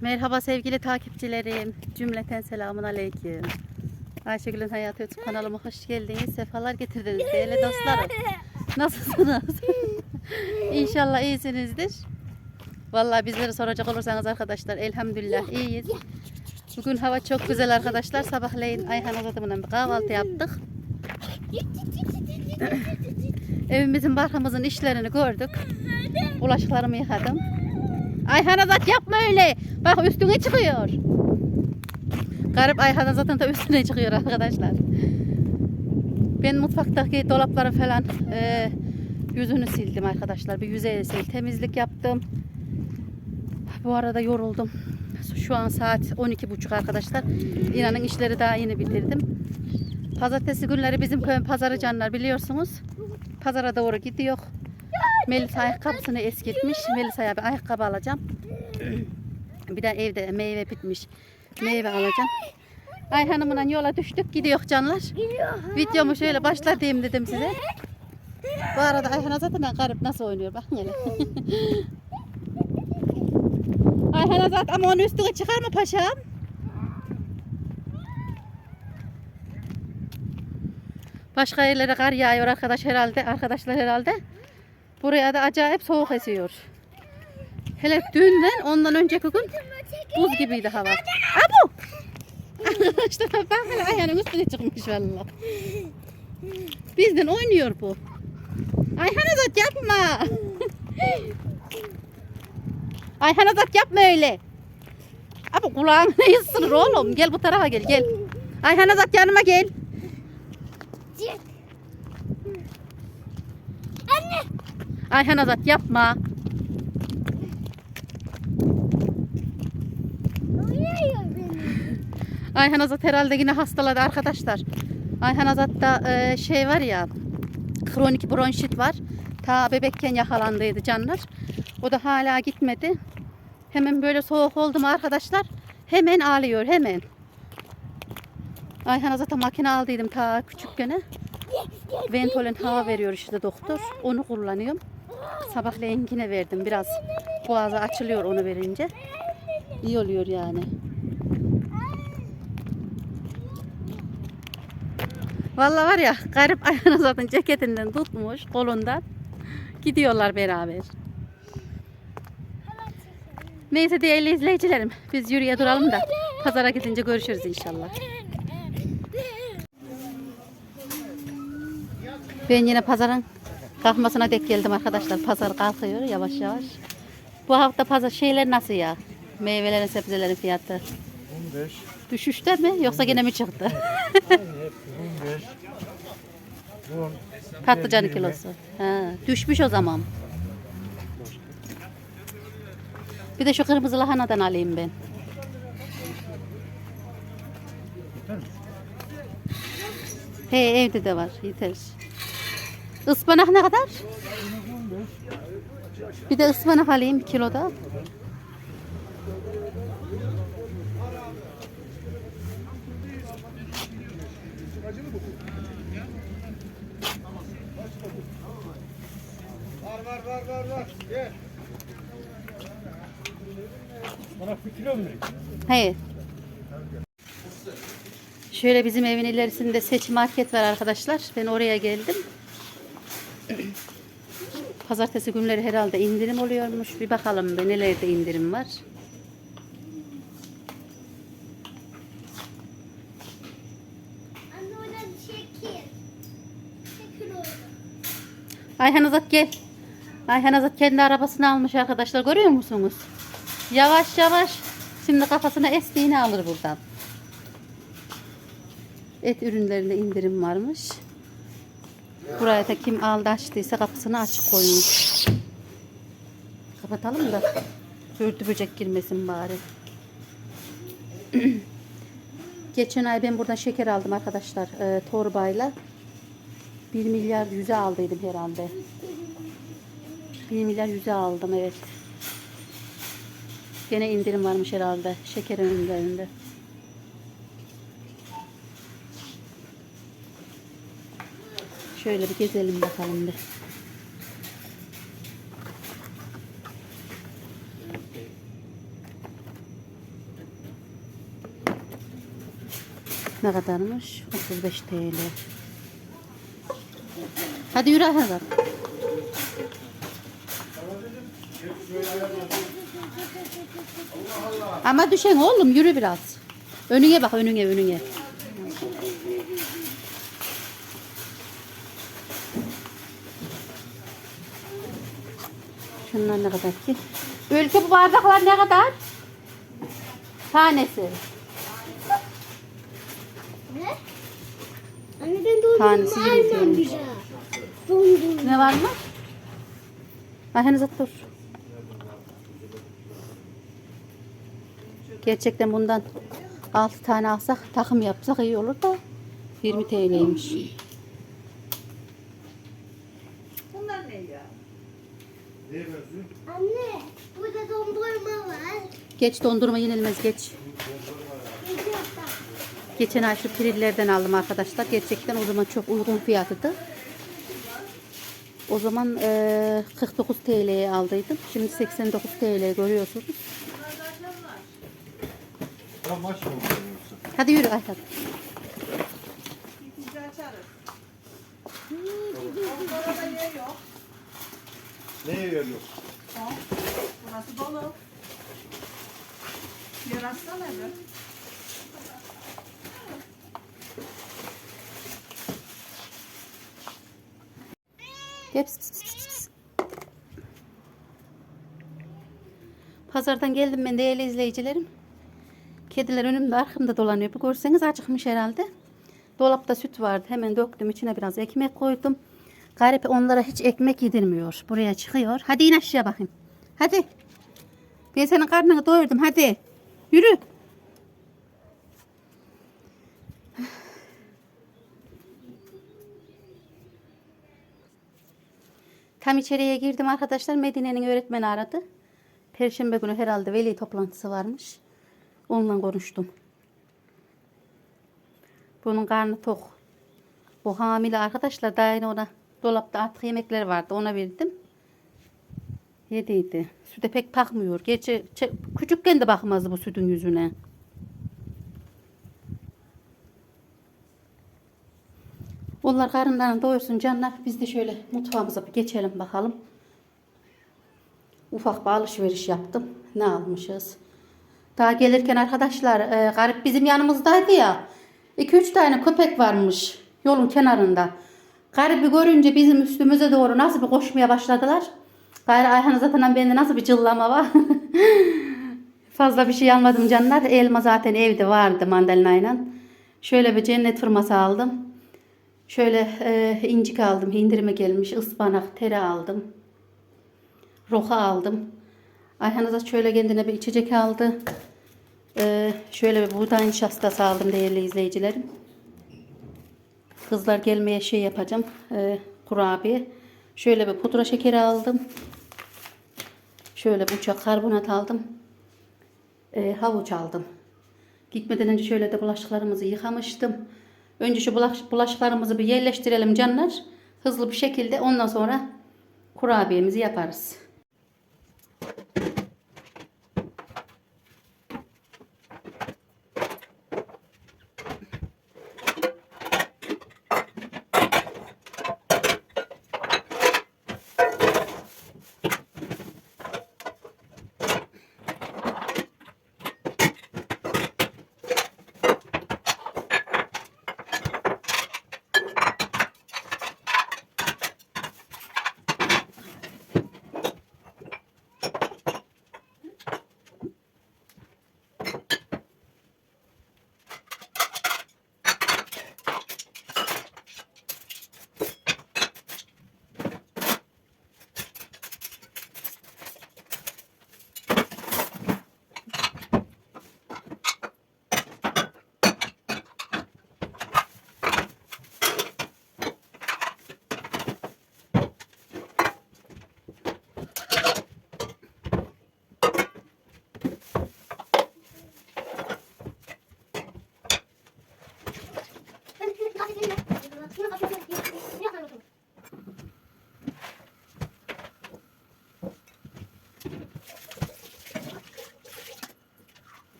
Merhaba sevgili takipçilerim. Cümleten selamun aleyküm. Ayşegül'ün Hayatı YouTube kanalıma hoş geldiniz. Sefalar getirdiniz değerli dostlarım. Nasılsınız? İnşallah iyisinizdir. Vallahi bizleri soracak olursanız arkadaşlar elhamdülillah iyiyiz. Bugün hava çok güzel arkadaşlar. Sabahleyin Ayhan Azadım'la bir kahvaltı yaptık. Evimizin barkımızın işlerini gördük. Bulaşıklarımı yıkadım. Ayhan Azat yapma öyle. Bak üstüne çıkıyor. Garip Ayhan Azat'ın da üstüne çıkıyor arkadaşlar. Ben mutfaktaki dolapları falan e, yüzünü sildim arkadaşlar. Bir yüzey sil temizlik yaptım. Bu arada yoruldum. Şu an saat 12.30 arkadaşlar. İnanın işleri daha yeni bitirdim. Pazartesi günleri bizim köyün pazarı canlar biliyorsunuz. Pazara doğru gidiyor. Melisa ayakkabısını eskitmiş. Melisa'ya bir ayakkabı alacağım. Bir de evde meyve bitmiş. Meyve alacağım. Ayhan'ımla yola düştük gidiyor canlar. Videomu şöyle başla diyeyim dedim size. Bu arada Ayhan zaten garip nasıl oynuyor bakın hele. Ayhan Azat ama onun üstüne çıkar mı paşam? Başka yerlere kar yağıyor arkadaş herhalde. Arkadaşlar herhalde. Buraya da acayip soğuk esiyor. Hele dünden ondan önceki gün buz gibiydi hava. Abu! Arkadaşlar bak hele ayağının üstüne çıkmış valla. Bizden oynuyor bu. Ayhan Azat yapma. Ayhan Azat yapma öyle. Abi kulağını ısırır oğlum? Gel bu tarafa gel gel. Ayhan Azat yanıma gel. Ayhan Azat yapma. Ayhan Azat herhalde yine hastaladı arkadaşlar. Ayhan Azat'ta e, şey var ya kronik bronşit var. Ta bebekken yakalandıydı canlar. O da hala gitmedi. Hemen böyle soğuk oldu mu arkadaşlar? Hemen ağlıyor hemen. Ayhan Azat'a makine aldıydım ta küçükken. Ventolin hava veriyor işte doktor. Onu kullanıyorum. Sabahleyin yine verdim. Biraz boğazı açılıyor onu verince. İyi oluyor yani. Vallahi var ya garip Ayhan Azat'ın ceketinden tutmuş kolundan. Gidiyorlar beraber. Neyse değerli izleyicilerim biz yürüye duralım da pazara gidince görüşürüz inşallah. Ben yine pazarın kalkmasına dek geldim arkadaşlar. Pazar kalkıyor yavaş yavaş. Bu hafta pazar şeyler nasıl ya? Meyvelerin sebzelerin fiyatı. 15, Düşüşte mi yoksa gene mi çıktı? hep 15, 10, Patlıcanı 20. kilosu. Ha, düşmüş o zaman. Bir de şu kırmızı lahanadan alayım ben. He evde de var yeter. Ispanak ne kadar? Bir de ıspanak alayım bir kiloda. Var var var var var. Gel. Bana bir kilo mu? Hayır. Şöyle bizim evin ilerisinde seç market var arkadaşlar. Ben oraya geldim. Pazartesi günleri herhalde indirim oluyormuş. Bir bakalım be nelerde indirim var. Oradan. Ayhan Azat gel. Ayhan Azat kendi arabasını almış arkadaşlar. Görüyor musunuz? Yavaş yavaş. Şimdi kafasına estiğini alır buradan. Et ürünlerinde indirim varmış. Buraya da kim aldı açtıysa kapısını açık koymuş. Kapatalım da börtü böcek girmesin bari. Geçen ay ben buradan şeker aldım arkadaşlar e, torbayla. 1 milyar yüze aldıydım herhalde. 1 milyar yüze aldım evet. Gene indirim varmış herhalde şeker ürünlerinde. Şöyle bir gezelim bakalım bir. Ne kadarmış? 35 TL. Hadi yürü Hazar. Ama düşen oğlum yürü biraz. Önüne bak önüne önüne. Şunlar ne kadar ki? Ülke bu bardaklar ne kadar? Tanesi. Ne? Anne ben dondurma Tanesi yirmi almam TL. bir daha. Dondurma. Ne var mı? Ayhanız at dur. Gerçekten bundan 6 tane alsak takım yapsak iyi olur da 20 TL'ymiş. Neye benziyor? Anne burada dondurma var. Geç dondurma yenilmez geç. Geçen ay şu pirillerden aldım arkadaşlar. Gerçekten o zaman çok uygun fiyatıdı. O zaman eee, 49 TL'ye aldıydım. Şimdi 89 TL görüyorsunuz. Hadi yürü Ayhan. Neye yer yok? Burası dolu. Pıs. Pazardan geldim ben değerli izleyicilerim. Kediler önümde arkamda dolanıyor. Bir görseniz acıkmış herhalde. Dolapta süt vardı. Hemen döktüm. içine biraz ekmek koydum. Garip onlara hiç ekmek yedirmiyor. Buraya çıkıyor. Hadi in aşağı bakayım. Hadi. Ben senin karnını doyurdum. Hadi. Yürü. Tam içeriye girdim arkadaşlar. Medine'nin öğretmeni aradı. Perşembe günü herhalde veli toplantısı varmış. Onunla konuştum. Bunun karnı tok. Bu hamile arkadaşlar daha yeni ona dolapta artık yemekler vardı. Ona verdim. Yediydi. Süte pek bakmıyor. Gerçi çe- küçükken de bakmazdı bu sütün yüzüne. Onlar karınlarını doyursun canlar. Biz de şöyle mutfağımıza bir geçelim bakalım. Ufak bir alışveriş yaptım. Ne almışız? Daha gelirken arkadaşlar e, garip bizim yanımızdaydı ya. 2-3 tane köpek varmış yolun kenarında. Garibi görünce bizim üstümüze doğru nasıl bir koşmaya başladılar. Gayrı Ayhan zaten bende nasıl bir cıllama var. Fazla bir şey almadım canlar. Elma zaten evde vardı mandalinayla. Şöyle bir cennet fırması aldım. Şöyle e, incik aldım. Indirime gelmiş. ıspanak, tere aldım. Roka aldım. Ayhan da şöyle kendine bir içecek aldı. E, şöyle bir buğday nişastası aldım değerli izleyicilerim. Kızlar gelmeye şey yapacağım. E, kurabiye. Şöyle bir pudra şekeri aldım. Şöyle bir uçak karbonat aldım. E, havuç aldım. Gitmeden önce şöyle de bulaşıklarımızı yıkamıştım. Önce şu bulaş, bulaşıklarımızı bir yerleştirelim canlar. Hızlı bir şekilde ondan sonra kurabiyemizi yaparız.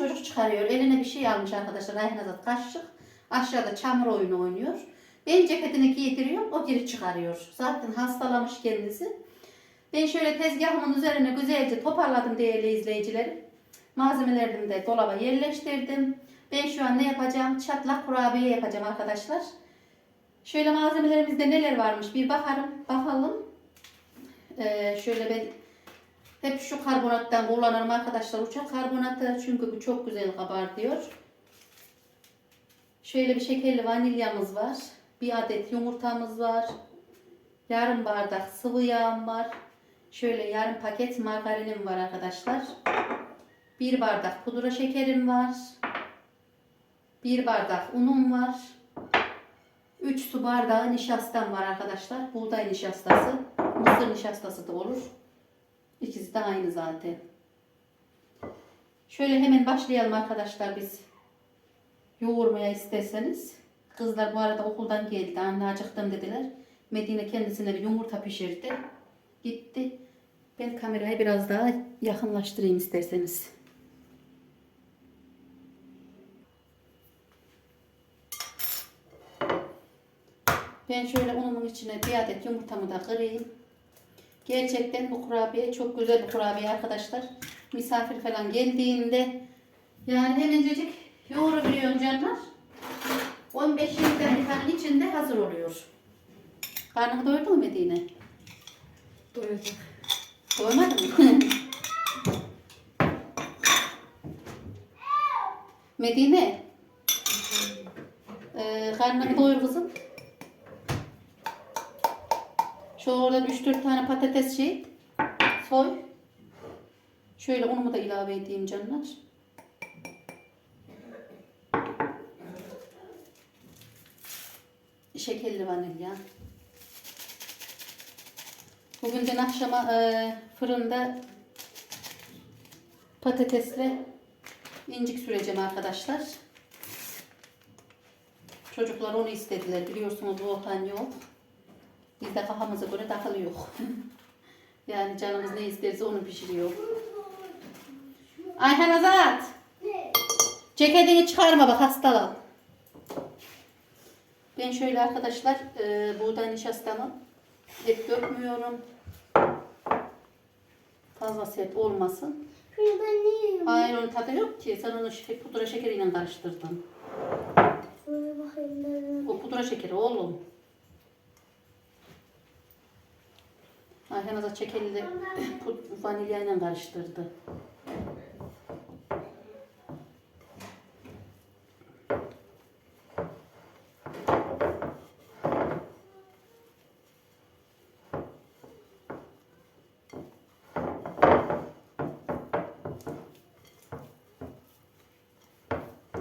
Çocuk çıkarıyor. Eline bir şey almış arkadaşlar. Ayhan Azat kaşık. Aşağıda çamur oyunu oynuyor. Ben ceketini giydiriyorum. O geri çıkarıyor. Zaten hastalamış kendisi. Ben şöyle tezgahımın üzerine güzelce toparladım değerli izleyicilerim. Malzemelerimi de dolaba yerleştirdim. Ben şu an ne yapacağım? Çatlak kurabiye yapacağım arkadaşlar. Şöyle malzemelerimizde neler varmış bir bakalım. Bakalım. Ee, şöyle ben hep şu karbonattan kullanırım arkadaşlar. Uçak karbonatı çünkü bu çok güzel kabartıyor. Şöyle bir şekerli vanilyamız var. Bir adet yumurtamız var. Yarım bardak sıvı yağım var. Şöyle yarım paket margarinim var arkadaşlar. Bir bardak pudra şekerim var. Bir bardak unum var. 3 su bardağı nişastam var arkadaşlar. Buğday nişastası. Mısır nişastası da olur. İkisi de aynı zaten. Şöyle hemen başlayalım arkadaşlar biz. Yoğurmaya isterseniz. Kızlar bu arada okuldan geldi. Anne acıktım dediler. Medine kendisine bir yumurta pişirdi. Gitti. Ben kamerayı biraz daha yakınlaştırayım isterseniz. Ben şöyle unumun içine bir adet yumurtamı da kırayım. Gerçekten bu kurabiye çok güzel bir kurabiye arkadaşlar. Misafir falan geldiğinde yani hemencecik yoğurabiliyorum canlar. 15-20 dakikanın içinde hazır oluyor. Karnını doyurdu mu Medine? Doyurdu. Doymadın mı? Medine. Ee, karnını doyur kızım. Şu oradan 3-4 tane patates şey soy. Şöyle unumu da ilave edeyim canlar. Şekerli vanilya. Bugün de akşama e, fırında patatesle incik süreceğim arkadaşlar. Çocuklar onu istediler. Biliyorsunuz volkan yok. Bizde kafamıza göre takılı yok. yani canımız ne isterse onu pişiriyor. Ayhan Azat. Ceketini çıkarma bak hastalan. Ben şöyle arkadaşlar e, buğday nişastamı et dökmüyorum. Fazla sert olmasın. Ben ne yiyeyim? Hayır onun tadı yok ki. Sen onu şe- pudra şekeriyle karıştırdın. Bakayım. O pudra şekeri oğlum. Şekerli pud- vanilyayla karıştırdı.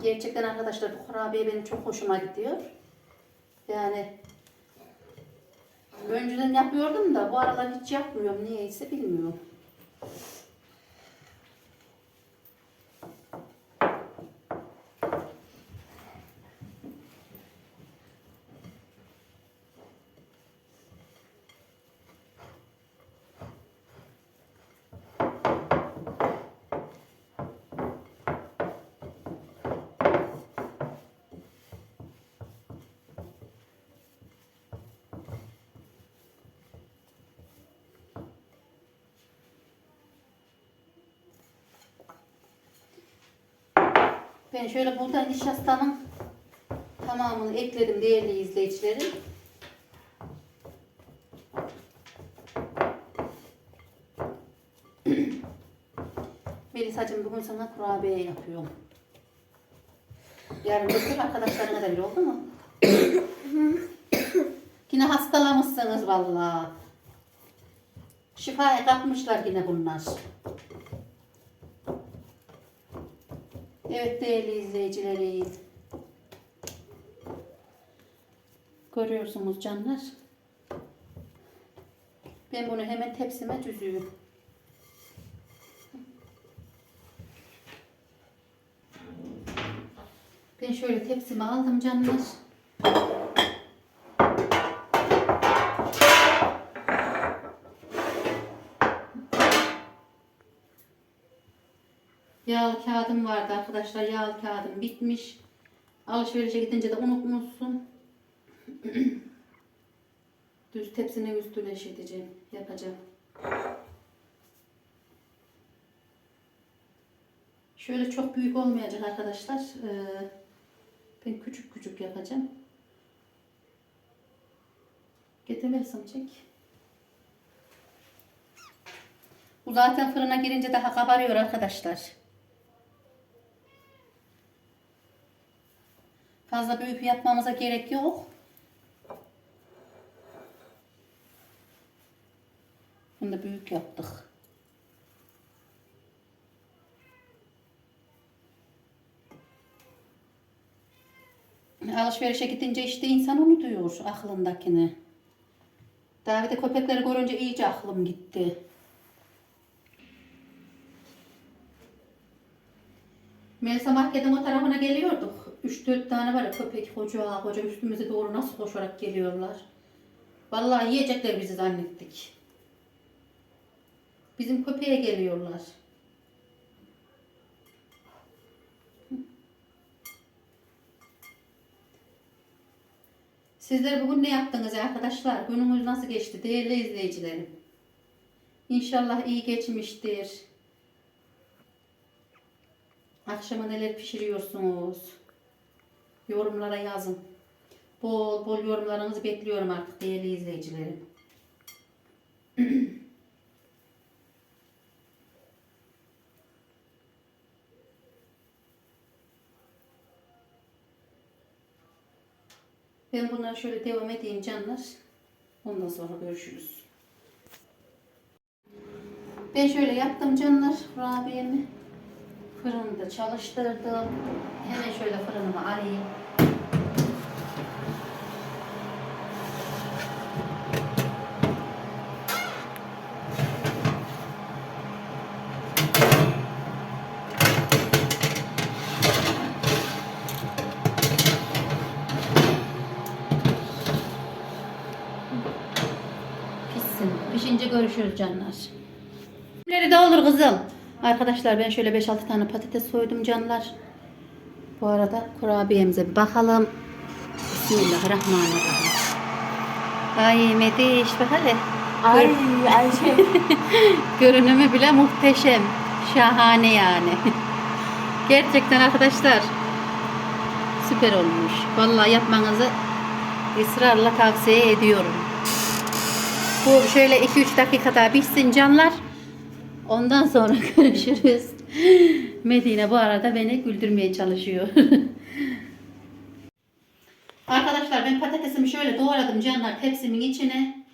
Gerçekten arkadaşlar bu kurabiye benim çok hoşuma gidiyor. Yani önceden yapıyordum da bu aralar hiç yapmıyorum. Niyeyse bilmiyorum. Ben şöyle buğday nişastanın tamamını ekledim değerli izleyicilerim. Melisa'cığım bugün sana kurabiye yapıyorum. Yarın götür arkadaşlarına da bir oldu mu? yine hastalamışsınız vallahi. Şifaya kapmışlar yine bunlar. Evet değerli izleyicilerim. Görüyorsunuz canlar. Ben bunu hemen tepsime düzüyorum. Ben şöyle tepsime aldım canlar. Yağlı kağıdım vardı arkadaşlar. Yağlı kağıdım bitmiş. Alışverişe gidince de unutmuşsun. Düz tepsinin üstüne şey diyeceğim. Yapacağım. Şöyle çok büyük olmayacak arkadaşlar. Ee, ben küçük küçük yapacağım. Getirmezsem çek. Bu zaten fırına girince daha kabarıyor arkadaşlar. Fazla büyük yapmamıza gerek yok. Bunu da büyük yaptık. Alışverişe gidince işte insan unutuyor aklındakini. Daha bir de köpekleri görünce iyice aklım gitti. Melisa marketin o tarafına geliyorduk. 3-4 tane var ya köpek koca koca üstümüze doğru nasıl koşarak geliyorlar. Vallahi yiyecekler bizi zannettik. Bizim köpeğe geliyorlar. Sizler bugün ne yaptınız arkadaşlar? Günümüz nasıl geçti değerli izleyicilerim? İnşallah iyi geçmiştir. Akşama neler pişiriyorsunuz? Yorumlara yazın. Bol bol yorumlarınızı bekliyorum artık değerli izleyicilerim. Ben bunları şöyle devam edeyim canlar. Ondan sonra görüşürüz. Ben şöyle yaptım canlar kurabiyemi. Fırında çalıştırdım. Hemen şöyle fırınıma alayım. Pişince görüşürüz canlar. Nerede olur kızım? Arkadaşlar ben şöyle 5-6 tane patates soydum canlar. Bu arada kurabiyemize bir bakalım. Bismillahirrahmanirrahim. Ay Mediş bak hele. Ay Ayşe. Görünümü bile muhteşem. Şahane yani. Gerçekten arkadaşlar süper olmuş. Vallahi yapmanızı ısrarla tavsiye ediyorum. Bu şöyle 2-3 dakika daha pişsin canlar. Ondan sonra görüşürüz. Medine bu arada beni güldürmeye çalışıyor. Arkadaşlar ben patatesimi şöyle doğradım canlar tepsimin içine.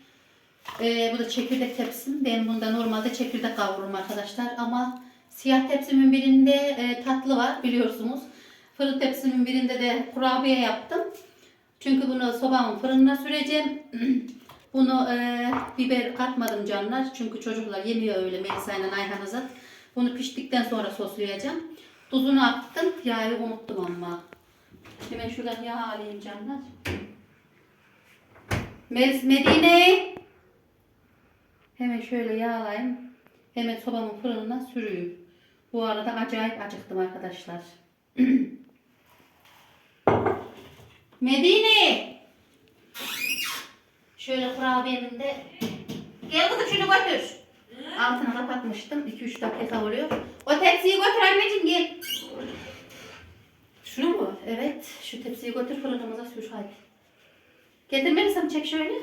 Ee, bu da çekirdek tepsim. Ben bunda normalde çekirdek kavururum arkadaşlar. Ama siyah tepsimin birinde e, tatlı var biliyorsunuz. Fırın tepsimin birinde de kurabiye yaptım. Çünkü bunu sobamın fırınına süreceğim. Bunu e, biber katmadım canlar. Çünkü çocuklar yemiyor öyle Melisa ile Ayhan Azat. Bunu piştikten sonra soslayacağım. Tuzunu attım. Yağı unuttum ama. Hemen şuradan yağ alayım canlar. Medine. Hemen şöyle yağlayayım. Hemen sobamın fırınına sürüyüm. Bu arada acayip acıktım arkadaşlar. Medine. Şöyle kurabiyemin de Gel kızım şunu götür. Altını kapatmıştım. 2-3 dakika oluyor. O tepsiyi götür anneciğim gel. Şunu mu? Evet. Şu tepsiyi götür fırınımıza sür hadi. Getirmeliysem çek şöyle.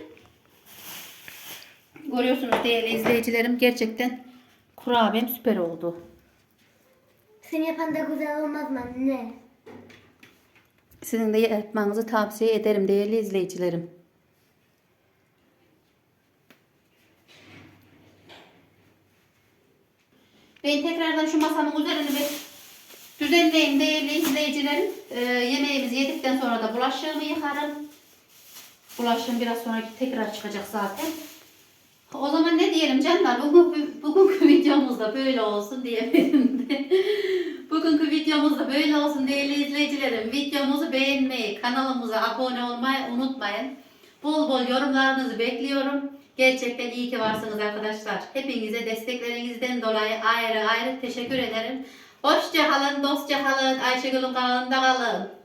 Görüyorsunuz değerli izleyicilerim gerçekten kurabiyem süper oldu. Seni yapan da güzel olmaz mı anne? Sizin de yapmanızı tavsiye ederim değerli izleyicilerim. Ben tekrardan şu masamın üzerine bir düzenleyeyim değerli izleyicilerim. Ee, yemeğimizi yedikten sonra da bulaşığımı yıkarım. Bulaşığım biraz sonra tekrar çıkacak zaten. O zaman ne diyelim canlar? Bugün, bugünkü videomuz da böyle olsun diyebilirim de. Bugünkü videomuz da böyle olsun değerli izleyicilerim. Videomuzu beğenmeyi, kanalımıza abone olmayı unutmayın. Bol bol yorumlarınızı bekliyorum. Gerçekten iyi ki varsınız arkadaşlar. Hepinize desteklerinizden dolayı ayrı ayrı teşekkür ederim. Hoşça kalın, dostça kalın. Ayşegül'ün kanalında kalın.